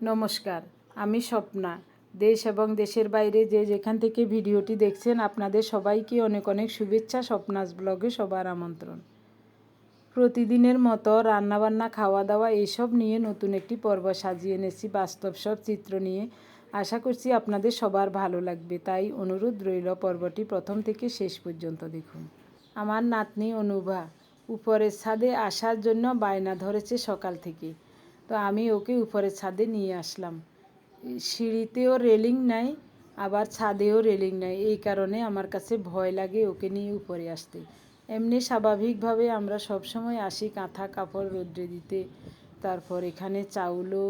নমস্কার, আমি স্বপ্না। দেশ এবং দেশের বাইরে যে যেখান থেকে ভিডিওটি দেখছেন, আপনাদের সবাইকে অনেক অনেক শুভেচ্ছা, স্বপ্নাস ব্লগে সবার আমন্ত্রণ। প্রতিদিনের মতো রান্নাবান্না খাওয়া দাওয়া এইসব নিয়ে নতুন একটি পর্ব সাজিয়ে এনেছি বাস্তব সব চিত্র নিয়ে। আশা করছি আপনাদের সবার ভালো লাগবে। তাই অনুরোধ রইল পর্বটি প্রথম থেকে শেষ পর্যন্ত দেখুন। আমার নাতনি অনুভা উপরের ছাদে আসার জন্য বায়না ধরেছে সকাল থেকে। তো আমি ওকে উপরের ছাদে নিয়ে আসলাম। সিঁড়িতেও রেলিং নাই, আবার ছাদেও রেলিং নাই। এই কারণে আমার কাছে ভয় লাগে ওকে নিয়ে উপরে আসতে। এমনি স্বাভাবিকভাবে আমরা সবসময় আসি কাঁথা কাপড় রোদ্রে দিতে। তারপর এখানে চাউলও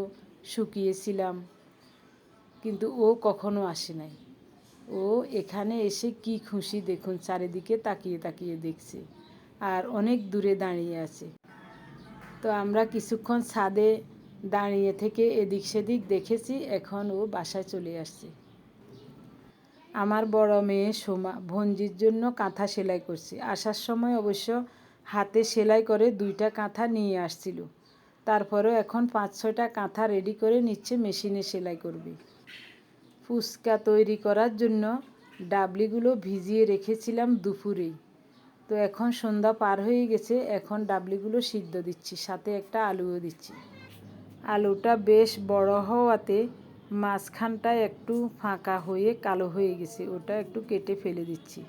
শুকিয়েছিলাম, কিন্তু ও কখনো আসে নাই। ও এখানে এসে কি খুশি দেখুন, চারিদিকে তাকিয়ে তাকিয়ে দেখছে আর অনেক দূরে দাঁড়িয়ে আছে। তো আমরা কিছুক্ষণ ছাদে দাঁড়িয়ে থেকে এদিক সেদিক দেখেছি, এখন ও বাসায় চলে আসছে। আমার বড় মেয়ে সোমা ভঞ্জির জন্য কাঁথা সেলাই করছে। আসার সময় অবশ্য হাতে সেলাই করে দুইটা কাঁথা নিয়ে আসছিল। তারপরেও এখন পাঁচ, ছয়টা কাঁথা রেডি করে নিচ্ছে, মেশিনে সেলাই করবে। ফুচকা তৈরি করার জন্য ডাবলিগুলো ভিজিয়ে রেখেছিলাম দুপুরেই। তো এখন সন্ধ্যা পার হয়ে গেছে, এখন ডাবলিগুলো সিদ্ধ দিচ্ছি, সাথে একটা আলুও দিচ্ছি। আলুটা বেশ বড় হওয়াতে মাঝখানটা একটু ফাঁকা হয়ে কালো হয়ে গেছে। ওটা একটু কেটে ফেলে দিচ্ছি।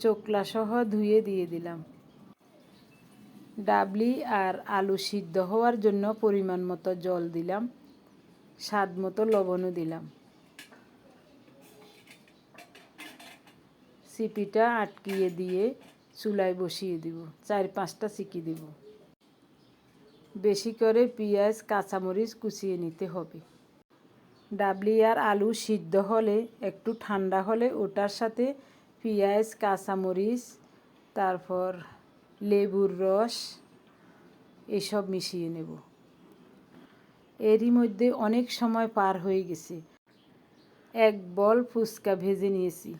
চোকলা সহ ধুয়ে দিয়ে দিলাম। ডাবলি আর আলু সিদ্ধ হওয়ার জন্য পরিমাণ মতো জল দিলাম। স্বাদ মতো লবণও দিলাম। সিপিটা আটকিয়ে দিয়ে চুলায় বসিয়ে দিব, চার পাঁচটা সিকি দিব। বেশি করে পেঁয়াজ, কাঁচামরিচ কুচিয়ে নিতে হবে। ডাবলি আর আলু সিদ্ধ হলে, একটু ঠান্ডা হলে ওটার সাথে পেঁয়াজ, কাঁচামরিচ, তারপর লেবুর রস, এসব মিশিয়ে নেব। এরই মধ্যে অনেক সময় পার হয়ে গেছে। এক বল ফুচকা ভেজে নিয়েছি।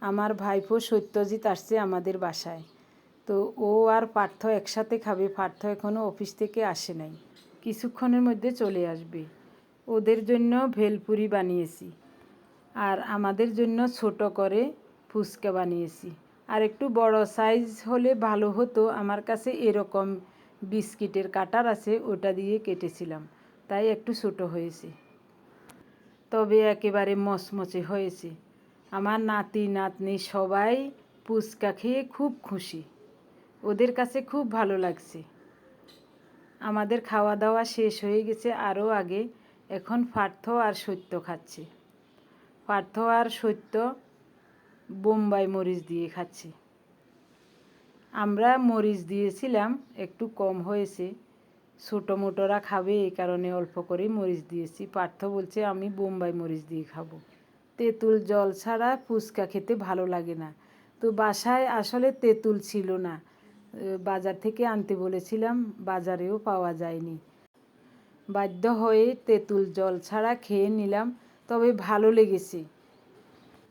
আমার ভাইপো সত্যজিৎ আসছে আমাদের বাসায়। তো ও আর পার্থ একসাথে খাবে, পার্থ এখনও অফিস থেকে আসে নাই। কিছুক্ষণের মধ্যে চলে আসবে। ওদের জন্য ভেলপুরি বানিয়েছি। আর আমাদের জন্য ছোট করে ফুচকা বানিয়েছি। আর একটু বড় সাইজ হলে ভালো হতো। আমার কাছে এরকম বিস্কিটের কাটার আছে, ওটা দিয়ে কেটেছিলাম। তাই একটু ছোট হয়েছে। তবে একেবারে মচমচে হয়েছে। আমার নাতি, নাতনি সবাই ফুচকা খেয়ে খুব খুশি। ওদের কাছে খুব ভালো লাগছে। আমাদের খাওয়া দাওয়া শেষ হয়ে গেছে আরও আগে। এখন পার্থ আর সত্য খাচ্ছে। পার্থ আর সত্য বোম্বাই মরিচ দিয়ে খাচ্ছে। আমরা মরিচ দিয়েছিলাম, একটু কম হয়েছে। ছোটো মোটোরা খাবে এই কারণে অল্প করেই মরিচ দিয়েছি। পার্থ বলছে, আমি বোম্বাই মরিচ দিয়ে খাব। তেঁতুল জল ছাড়া ফুচকা খেতে ভালো লাগে না। তো বাসায় আসলে তেঁতুল ছিল না। বাজার থেকে আনতে বলেছিলাম, বাজারেও পাওয়া যায়নি। বাধ্য হয়ে তেঁতুল জল ছাড়া খেয়ে নিলাম, তবে ভালো লেগেছে।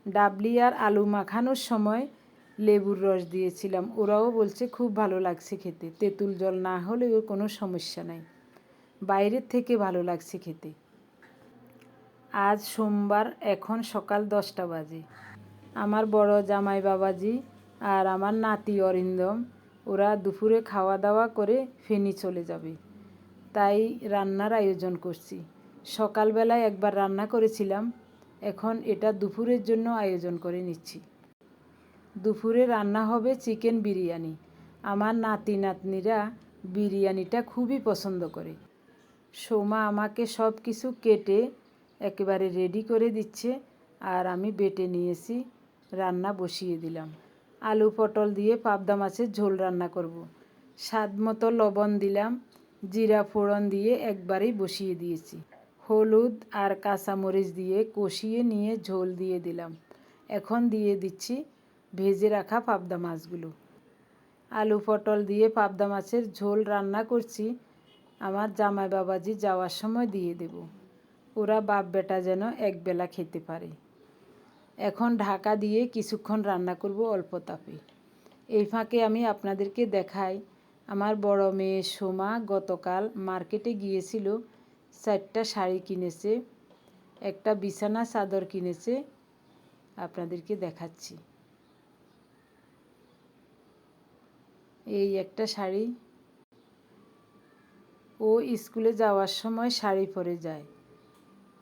ডাবলি আর আলু মাখানোর সময় লেবুর রস দিয়েছিলাম। ওরাও বলছে, খুব ভালো লাগছে খেতে। তেঁতুল জল না হলেও কোনো সমস্যা নাই। বাইরের থেকে ভালো লাগছে খেতে। আজ সোমবার, এখন সকাল দশটা বাজে। আমার বড় জামাই বাবাজি আর আমার নাতি অরিন্দম, ওরা দুপুরে খাওয়া দাওয়া করে ফেনি চলে যাবে। তাই রান্নার আয়োজন করছি। সকালবেলায় একবার রান্না করেছিলাম, এখন এটা দুপুরের জন্য আয়োজন করে নিচ্ছি। দুপুরে রান্না হবে চিকেন বিরিয়ানি। আমার নাতি নাতনিরা বিরিয়ানিটা খুবই পছন্দ করে। সোমা আমাকে সব কিছু কেটে একেবারে রেডি করে দিচ্ছে। আর আমি বেটে নিয়েছি, রান্না বসিয়ে দিলাম। আলু পটল দিয়ে পাবদা মাছের ঝোল রান্না করব। স্বাদ মতো লবণ দিলাম, জিরা ফোড়ন দিয়ে একবারেই বসিয়ে দিয়েছি। হলুদ আর কাঁচামরিচ দিয়ে কষিয়ে নিয়ে ঝোল দিয়ে দিলাম। এখন দিয়ে দিচ্ছি ভেজে রাখা পাবদা মাছগুলো। আলু পটল দিয়ে পাবদা মাছের ঝোল রান্না করছি। আমার জামাই বাবাজি যাওয়ার সময় দিয়ে দেব। ওরা বাপ বেটা যেন একবেলা খেতে পারে। এখন ঢাকা দিয়ে কিছুক্ষণ রান্না করব অল্প তাপে। এই ফাঁকে আমি আপনাদেরকে দেখাই, আমার বড় মেয়ে সোমা গতকাল মার্কেটে গিয়েছিল, চারটা শাড়ি কিনেছে, একটা বিছানা চাদর কিনেছে। আপনাদেরকে দেখাচ্ছি। এই একটা শাড়ি। ও স্কুলে যাওয়ার সময় শাড়ি পরে যায়।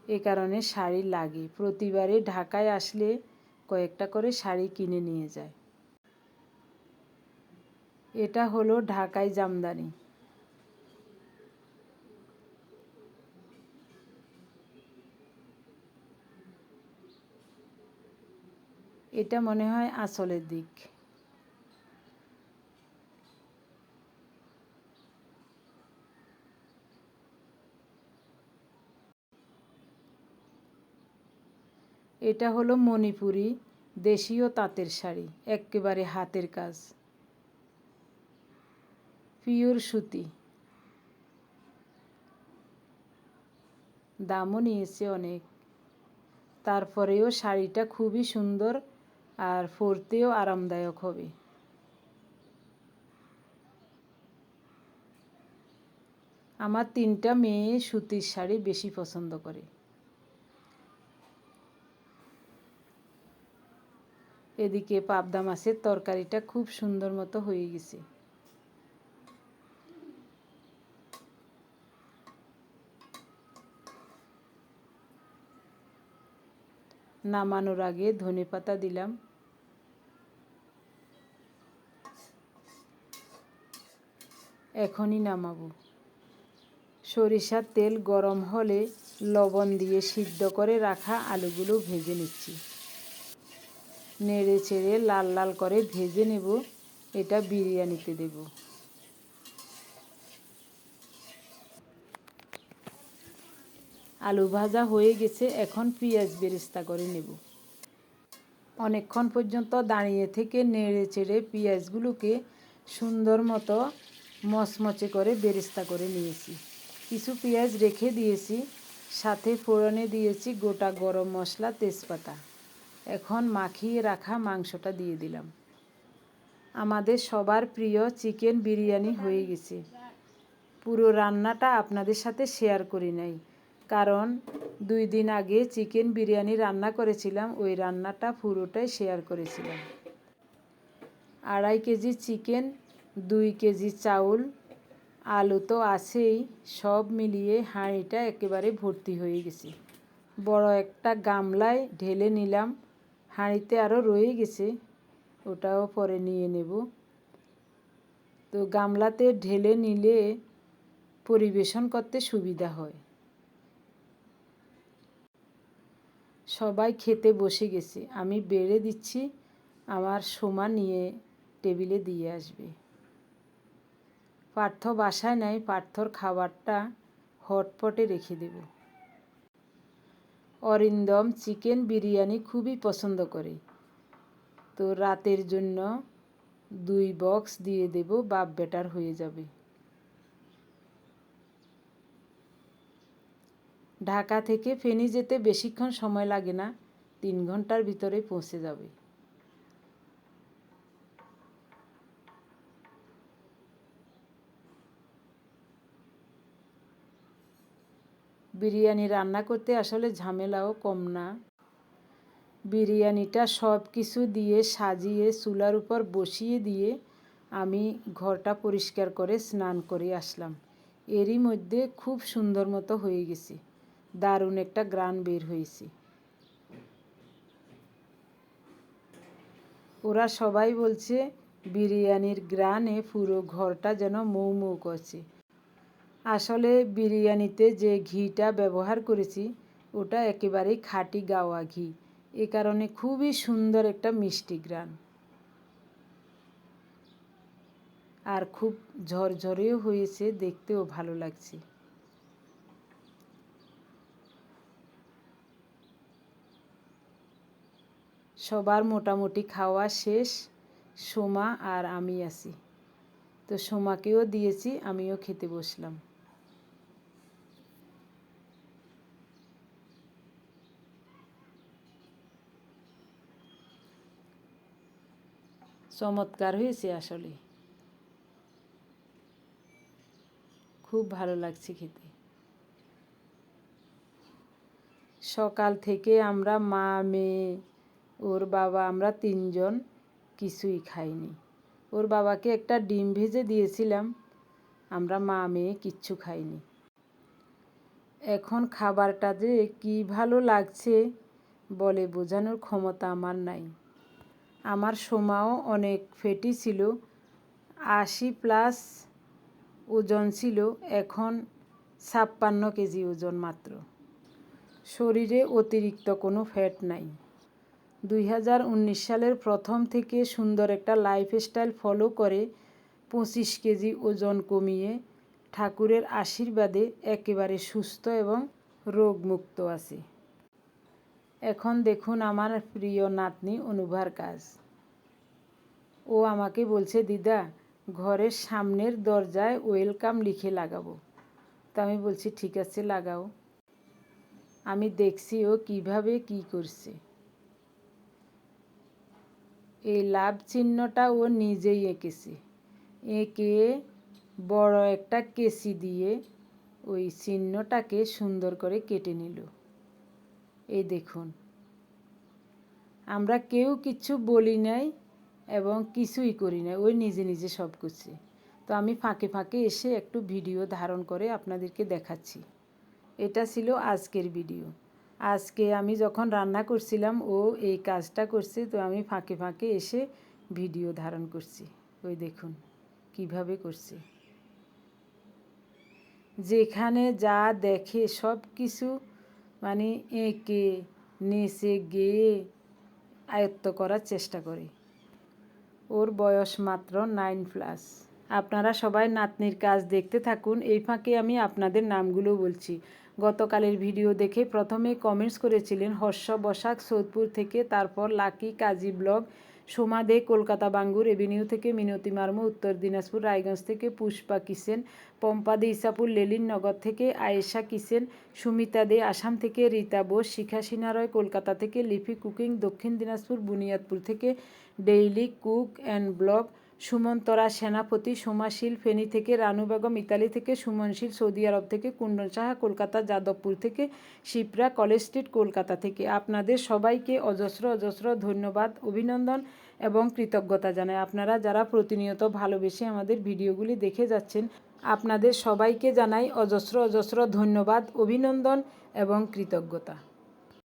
এ কারণে শাড়ি লাগে। প্রতিবারে ঢাকায় আসলে কয়েকটা করে শাড়ি কিনে নিয়ে যায়। এটা হলো ঢাকায় জামদানি। এটা মনে হয় আসলের দিক। এটা হলো মণিপুরি দেশীয় তাঁতের শাড়ি, একেবারে হাতের কাজ। পিওর সুতি। দামও নিয়েছে অনেক। তারপরেও শাড়িটা খুবই সুন্দর আর পরতেও আরামদায়ক হবে। আমার তিনটা মেয়ে সুতির শাড়ি বেশি পছন্দ করে। এদিকে পাবদা মাছের তরকারিটা খুব সুন্দর মতো হয়ে গেছে। নামানোর আগে ধনে পাতা দিলাম। এখনই নামাবো। সরিষার তেল গরম হলে লবণ দিয়ে সিদ্ধ করে রাখা আলুগুলো ভেজে নিচ্ছি। নেড়ে চেড়ে লাল লাল করে ভেজে নেব। এটা বিরিয়ানিতে দেব। আলু ভাজা হয়ে গেছে, এখন পেঁয়াজ বেরেস্তা করে নেব। অনেকক্ষণ পর্যন্ত দাঁড়িয়ে থেকে নেড়ে চেড়ে পেঁয়াজগুলোকে সুন্দর মতো মচমচে করে বেরেস্তা করে নিয়েছি। কিছু পেঁয়াজ রেখে দিয়েছি, সাথে ফোড়নে দিয়েছি গোটা গরম মশলা তেজপাতা। এখন মাখিয়ে রাখা মাংসটা দিয়ে দিলাম। আমাদের সবার প্রিয় চিকেন বিরিয়ানি হয়ে গেছে। পুরো রান্নাটা আপনাদের সাথে শেয়ার করি নাই, কারণ দুই দিন আগে চিকেন বিরিয়ানি রান্না করেছিলাম, ওই রান্নাটা পুরোটাই শেয়ার করেছিলাম। আড়াই কেজি চিকেন, দুই কেজি চাউল, আলু তো আছেই, সব মিলিয়ে হাঁড়িটা একেবারে ভর্তি হয়ে গেছে। বড় একটা গামলায় ঢেলে নিলাম হাঁড়িতে আরও রয়ে গেছে, ওটাও পরে নিয়ে নেব। তো গামলাতে ঢেলে নিলে পরিবেশন করতে সুবিধা হয়। সবাই খেতে বসে গেছে, আমি বেড়ে দিচ্ছি, আমার সোমা নিয়ে টেবিলে দিয়ে আসবে। পার্থ বাসায় নাই, পার্থর খাবারটা হটপটে রেখে দেব। অরিন্দম চিকেন বিরিয়ানি খুবই পছন্দ করে। তো রাতের জন্য দুই বক্স দিয়ে দেব, বাপ বেটার হয়ে যাবে। ঢাকা থেকে ফেনি যেতে বেশিক্ষণ সময় লাগে না, তিন ঘণ্টার ভিতরে পৌঁছে যাবে। বিরিয়ানি রান্না করতে আসলে ঝামেলাও কম না। বিরিয়ানিটা সব কিছু দিয়ে সাজিয়ে চুলার উপর বসিয়ে দিয়ে আমি ঘরটা পরিষ্কার করে স্নান করে আসলাম। এরই মধ্যে খুব সুন্দর মতো হয়ে গেছে। দারুণ একটা গ্রান বের হয়েছি। ওরা সবাই বলছে, বিরিয়ানির গ্রানে পুরো ঘরটা যেন মৌ মৌ করছে। আসলে বিরিয়ানিতে যে ঘিটা ব্যবহার করেছি, ওটা একেবারেই খাঁটি গাওয়া ঘি। এ কারণে খুবই সুন্দর একটা মিষ্টি গ্রান। আর খুব ঝরঝরেও হয়েছে, দেখতেও ভালো লাগছে। সবার মোটামুটি খাওয়া শেষ, সোমা আর আমি আছি। তো সোমাকেও দিয়েছি, আমিও খেতে বসলাম। চমৎকার হয়েছে আসলে। খুব ভালো লাগছে খেতে। সকাল থেকে আমরা মা, মেয়ে, ওর বাবা, আমরা তিনজন কিছুই খাইনি। ওর বাবাকে একটা ডিম ভেজে দিয়েছিলাম, আমরা মা, মেয়ে কিচ্ছু খাইনি। এখন খাবারটা যে কী ভালো লাগছে বলে বোঝানোর ক্ষমতা আমার নাই। আমার সোমাও অনেক ফেটি ছিল। আশি প্লাস ওজন ছিল, এখন ছাপ্পান্ন কেজি ওজন মাত্র। শরীরে অতিরিক্ত কোনো ফ্যাট নাই। দুই হাজার উনিশ সালের প্রথম থেকে সুন্দর একটা লাইফস্টাইল ফলো করে পঁচিশ কেজি ওজন কমিয়ে ঠাকুরের আশীর্বাদে একেবারে সুস্থ এবং রোগমুক্ত আছে। এখন দেখুন আমার প্রিয় নাতনি অনুভার কাজ। ও আমাকে বলছে, দিদা, ঘরের সামনের দরজায় ওয়েলকাম লিখে লাগাবো। তো আমি বলছি, ঠিক আছে, লাগাও। আমি দেখছি ও কীভাবে কি করছে। এই লাভ চিহ্নটা ও নিজেই এঁকেছে। এঁকে বড় একটা কেসি দিয়ে ওই চিহ্নটাকে সুন্দর করে কেটে নিল। এই দেখুন। আমরা কেউ কিছু বলি নাই এবং কিছুই করি নাই, ওই নিজে নিজে সব করছে। তো আমি ফাঁকে ফাঁকে এসে একটু ভিডিও ধারণ করে আপনাদেরকে দেখাচ্ছি। এটা ছিল আজকের ভিডিও। আজকে আমি যখন রান্না করছিলাম, ও এই কাজটা করছে, তো আমি ফাঁকে ফাঁকে এসে ভিডিও ধারণ করছি। ওই দেখুন, কীভাবে করছে। যেখানে যা দেখে সব কিছু মানে এঁকে, নেচে, গেয়ে আয়ত্ত করার চেষ্টা করি। ওর বয়স মাত্র নাইন প্লাস আপনারা সবাই নাতনির কাজ দেখতে থাকুন। এই ফাঁকে আমি আপনাদের নামগুলো বলছি। গতকালের ভিডিও দেখে প্রথমে কমেন্টস করেছিলেন হর্ষ বসাক সৌদপুর থেকে, তারপর লাকি কাজী ব্লগ সোমা দে, কলকাতা বাঙ্গুর এভিনিউ থেকে মিনতি মার্মু, উত্তর দিনাজপুর রায়গঞ্জ থেকে পুষ্পা কিসেন, পম্পা দে, ইসাপুর লেলিননগর থেকে আয়েশা কিসেন, সুমিতা দে, আসাম থেকে রীতা বোস, শিখা সিনারয় কলকাতা থেকে লিপি কুকিং, দক্ষিণ দিনাজপুর বুনিয়াদপুর থেকে daily cook and blog Sumantra Senapati, Somashil, Feni থেকে রানু বেগম, ইতালি থেকে সুমনশীল, সৌদি আরব থেকে কুণ্ডন সাহা, কলকাতা, যাদবপুর থেকে শিপ্রা, কলেজ স্ট্রিট, কলকাতা থেকে। আপনাদের সবাইকে অজস্র অজস্র ধন্যবাদ, অভিনন্দন এবং কৃতজ্ঞতা জানাই। আপনারা যারা প্রতিনিয়ত ভালোবেসে আমাদের ভিডিওগুলি দেখে যাচ্ছেন, আপনাদের সবাইকে জানাই অজস্র অজস্র ধন্যবাদ, অভিনন্দন এবং কৃতজ্ঞতা।